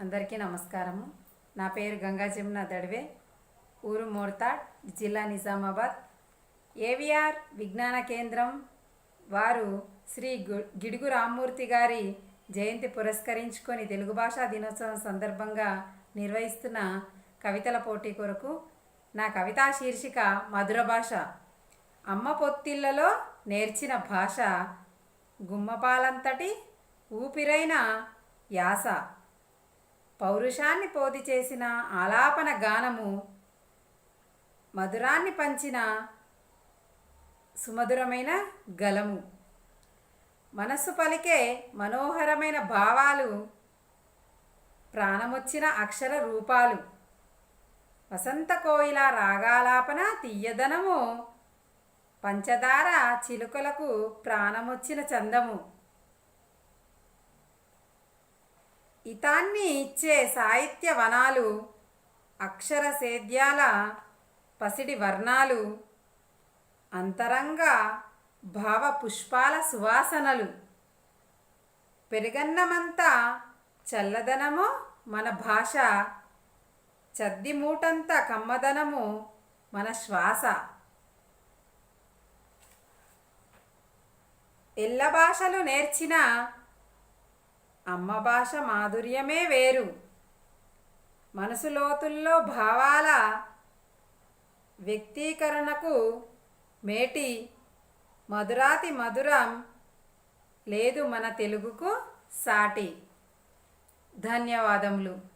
అందరికీ నమస్కారము. నా పేరు గంగా జమున దడివే ఊరు మోర్తాడ్ జిల్లా నిజామాబాద్. ఏవిఆర్ విజ్ఞాన కేంద్రం వారు శ్రీ గు- గిడుగు రామ్మూర్తి గారి జయంతి పురస్కరించుకొని తెలుగు భాషా దినోత్సవం సందర్భంగా నిర్వహిస్తున్న కవితల పోటీ కొరకు నా కవితా శీర్షిక మధుర భాష. అమ్మ పొత్తిళ్ళలో నేర్చిన భాష గుమ్మపాలంతటి ఊపిరైన యాస. పౌరుషాన్ని పోది చేసిన ఆలాపన గానము మధురాన్ని పంచిన సుమధురమైన గలము. మనస్సు పలికే మనోహరమైన భావాలు ప్రాణమొచ్చిన అక్షర రూపాలు. వసంత కోయిల రాగాలాపన తీయదనము పంచదార చిలుకలకు ప్రాణమొచ్చిన చందము. హితాన్ని ఇచ్చే సాహిత్య వనాలు అక్షర సేద్యాల పసిడి వర్ణాలు అంతరంగ భావ పుష్పాల సువాసనలు. పెరుగన్నమంతా చల్లదనము మన భాష చద్ది మూటంత కమ్మదనము మన శ్వాస. ఎల్ల భాషలు నేర్చిన అమ్మ భాష మాధుర్యమే వేరు. మనసు లోతుల్లో భావాల వ్యక్తీకరణకు మేటి మధురాతి మధురం లేదు మన తెలుగుకు సాటి. ధన్యవాదములు.